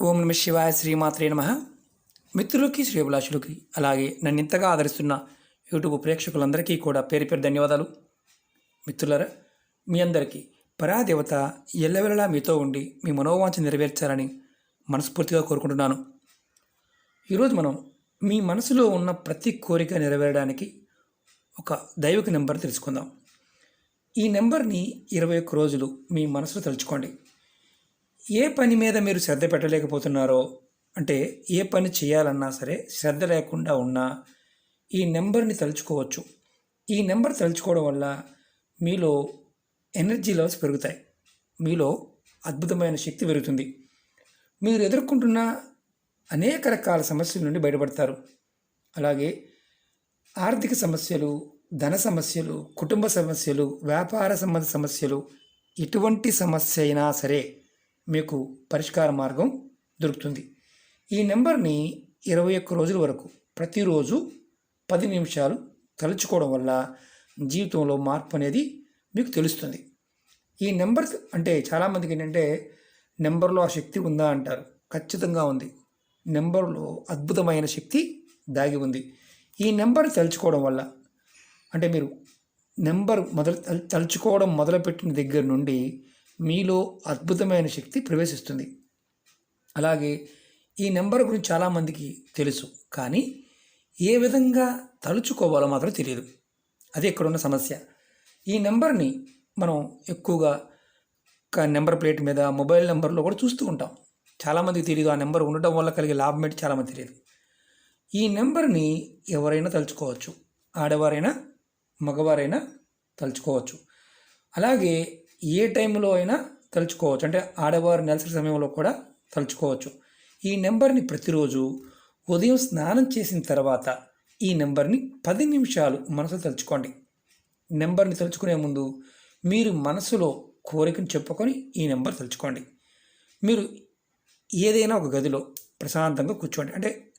ఓం నమ శివాయ శ్రీమాత్రే నమ. మిత్రులకి శ్రేభిలాషులకి అలాగే నన్ను ఇంతగా ఆదరిస్తున్న యూట్యూబ్ ప్రేక్షకులందరికీ కూడా పేరు పేరు ధన్యవాదాలు. మిత్రులరా మీ అందరికీ పరాదేవత ఎల్లవెల్లలా మీతో ఉండి మీ మనోవాంఛ నెరవేర్చాలని మనస్ఫూర్తిగా కోరుకుంటున్నాను. ఈరోజు మనం మీ మనసులో ఉన్న ప్రతి కోరిక నెరవేరడానికి ఒక దైవిక నెంబర్ తెలుసుకుందాం. ఈ నెంబర్ని ఇరవై ఒక్క రోజులు మీ మనసులో తలుచుకోండి. ఏ పని మీద మీరు శ్రద్ధ పెట్టలేకపోతున్నారో అంటే ఏ పని చేయాలన్నా సరే శ్రద్ధ లేకుండా ఉన్నా ఈ నెంబర్ని తలుచుకోవచ్చు. ఈ నెంబర్ తలుచుకోవడం వల్ల మీలో ఎనర్జీ లెవెల్స్ పెరుగుతాయి. మీలో అద్భుతమైన శక్తి పెరుగుతుంది. మీరు ఎదుర్కొంటున్న అనేక రకాల సమస్యల నుండి బయటపడతారు. అలాగే ఆర్థిక సమస్యలు ధన సమస్యలు కుటుంబ సమస్యలు వ్యాపార సంబంధ సమస్యలు ఎటువంటి సమస్య అయినా సరే మీకు పరిష్కార మార్గం దొరుకుతుంది. ఈ నెంబర్ని ఇరవై ఒక్క రోజుల వరకు ప్రతిరోజు పది నిమిషాలు తలుచుకోవడం వల్ల జీవితంలో మార్పు అనేది మీకు తెలుస్తుంది. ఈ నెంబర్ అంటే చాలామందికి ఏంటంటే నెంబర్లో ఆ శక్తి ఉందా అంటారు. ఖచ్చితంగా ఉంది. నెంబర్లో అద్భుతమైన శక్తి దాగి ఉంది. ఈ నెంబర్ తలుచుకోవడం వల్ల అంటే మీరు నెంబర్ మొదలు తలుచుకోవడం మొదలుపెట్టిన దగ్గర నుండి మీలో అద్భుతమైన శక్తి ప్రవేశిస్తుంది. అలాగే ఈ నెంబర్ గురించి చాలామందికి తెలుసు కానీ ఏ విధంగా తలుచుకోవాలో మాత్రం తెలియదు. అది ఇక్కడున్న సమస్య. ఈ నెంబర్ని మనం ఎక్కువగా ఒక నెంబర్ ప్లేట్ మీద మొబైల్ నెంబర్లో కూడా చూస్తూ ఉంటాం. చాలామందికి తెలియదు ఆ నెంబర్ ఉండటం వల్ల కలిగే లాభం ఏంటి చాలామంది తెలియదు ఈ నెంబర్ని ఎవరైనా తలుచుకోవచ్చు. ఆడవారైనా మగవారైనా తలుచుకోవచ్చు. అలాగే ఏ టైంలో అయినా తలుచుకోవచ్చు. అంటే ఆడవారు నెలసరి సమయంలో కూడా తలుచుకోవచ్చు. ఈ నెంబర్ని ప్రతిరోజు ఉదయం స్నానం చేసిన తర్వాత ఈ నెంబర్ని పది నిమిషాలు మనసులో తలుచుకోండి. నెంబర్ని తలుచుకునే ముందు మీరు మనసులో కోరికను చెప్పుకొని ఈ నెంబర్ తలుచుకోండి. మీరు ఏదైనా ఒక గదిలో ప్రశాంతంగా కూర్చోండి. అంటే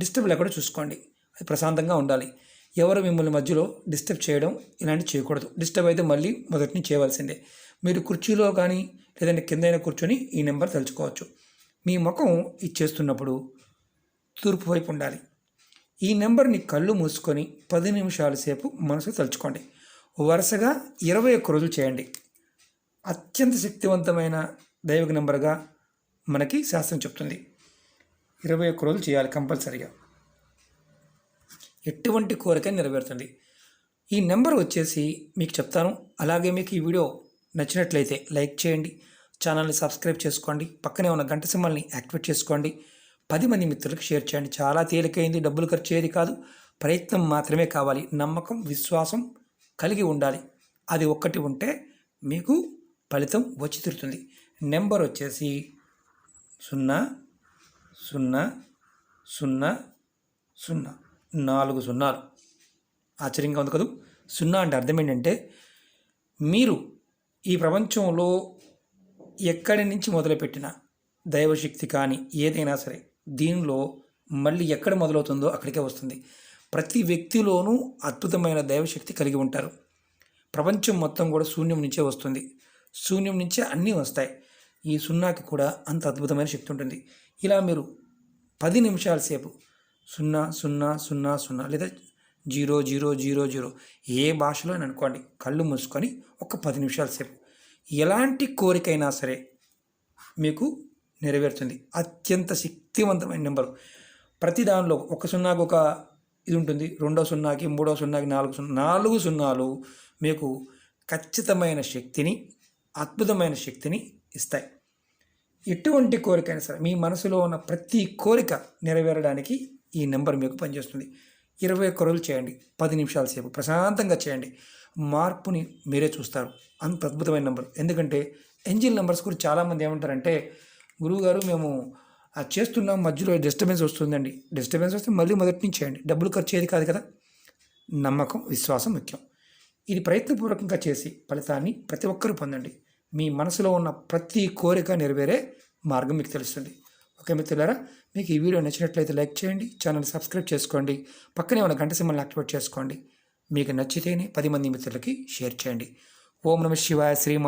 డిస్టర్బ్ లేకుండా చూసుకోండి. అది ప్రశాంతంగా ఉండాలి. ఎవరు మిమ్మల్ని మధ్యలో డిస్టర్బ్ చేయడం ఇలాంటివి చేయకూడదు. డిస్టర్బ్ అయితే మళ్ళీ మొదటి నుంచి చేయవలసిందే. మీరు కుర్చీలో కానీ లేదంటే కిందైనా కూర్చొని ఈ నెంబర్ తలుచుకోవచ్చు. మీ ముఖం ఇచ్చేస్తున్నప్పుడు తూర్పు వైపు ఉండాలి. ఈ నెంబర్ని కళ్ళు మూసుకొని పది నిమిషాల సేపు మనసు తలుచుకోండి. వరుసగా ఇరవై ఒక్క రోజులు చేయండి. అత్యంత శక్తివంతమైన దైవిక నెంబర్గా మనకి శాస్త్రం చెప్తుంది. ఇరవై ఒక్క రోజులు చేయాలి కంపల్సరీగా. ఎటువంటి కోరిక నెరవేరుతుంది ఈ నెంబర్ వచ్చేసి మీకు చెప్తాను. అలాగే మీకు ఈ వీడియో నచ్చినట్లయితే లైక్ చేయండి. ఛానల్ని సబ్స్క్రైబ్ చేసుకోండి. పక్కనే ఉన్న గంట సింబల్ని యాక్టివేట్ చేసుకోండి. పది మంది మిత్రులకు షేర్ చేయండి. చాలా తేలికైంది. డబ్బులు ఖర్చు అయ్యేది కాదు. ప్రయత్నం మాత్రమే కావాలి. నమ్మకం విశ్వాసం కలిగి ఉండాలి. అది ఒక్కటి ఉంటే మీకు ఫలితం వచ్చి తీరుతుంది. నెంబర్ వచ్చేసి సున్నా సున్నా సున్నా సున్నా. నాలుగు సున్నాలు. ఆశ్చర్యంగా ఉంది కదూ? సున్నా అంటే అర్థం ఏంటంటే మీరు ఈ ప్రపంచంలో ఎక్కడి నుంచి మొదలుపెట్టిన దైవశక్తి కానీ ఏదైనా సరే దీనిలో మళ్ళీ ఎక్కడ మొదలవుతుందో అక్కడికే వస్తుంది. ప్రతి వ్యక్తిలోనూ అద్భుతమైన దైవశక్తి కలిగి ఉంటారు. ప్రపంచం మొత్తం కూడా శూన్యం నుంచే వస్తుంది. శూన్యం నుంచే అన్నీ వస్తాయి. ఈ సున్నాకి కూడా అంత అద్భుతమైన శక్తి ఉంటుంది. ఇలా మీరు పది నిమిషాల సేపు సున్నా సున్నా సున్నా సున్నా లేదా జీరో జీరో జీరో జీరో ఏ భాషలో అని అనుకోండి కళ్ళు మూసుకొని ఒక పది నిమిషాల సేపు. ఎలాంటి కోరికైనా సరే మీకు నెరవేరుతుంది. అత్యంత శక్తివంతమైన నెంబరు. ప్రతి దానిలో ఒక సున్నాకు ఒక ఇది ఉంటుంది. రెండో సున్నాకి మూడో సున్నాకి నాలుగు సున్నా నాలుగు సున్నాలు మీకు ఖచ్చితమైన శక్తిని అద్భుతమైన శక్తిని ఇస్తాయి. ఎటువంటి కోరికైనా సరే మీ మనసులో ఉన్న ప్రతి కోరిక నెరవేరడానికి ఈ నెంబర్ మీకు పనిచేస్తుంది. ఇరవై ఒక్క రోజులు చేయండి. పది నిమిషాల సేపు ప్రశాంతంగా చేయండి. మార్పుని మీరే చూస్తారు. అంత అద్భుతమైన నెంబర్. ఎందుకంటే ఎంజిల్ నెంబర్స్ కూడా చాలామంది ఏమంటారంటే గురువుగారు మేము చేస్తున్నాం. మధ్యలో డిస్టర్బెన్స్ వస్తుందండి. డిస్టర్బెన్స్ వస్తే మళ్ళీ మొదటి నుంచి చేయండి. డబ్బులు ఖర్చు అయ్యేది కాదు కదా? నమ్మకం విశ్వాసం ముఖ్యం. ఇది ప్రయత్నపూర్వకంగా చేసి ఫలితాన్ని ప్రతి ఒక్కరూ పొందండి. మీ మనసులో ఉన్న ప్రతి కోరిక నెరవేరే మార్గం మీకు తెలుస్తుంది. ఓకే మిత్రులారా మీకు ఈ వీడియో నచ్చినట్లయితే లైక్ చేయండి ఛానల్ సబ్స్క్రైబ్ చేసుకోండి పక్కనే ఉన్న గంట సింబల్ని యాక్టివేట్ చేసుకోండి. మీకు నచ్చితేనే పది మంది మిత్రులకి షేర్ చేయండి. ఓం నమ శివాయ శ్రీమాత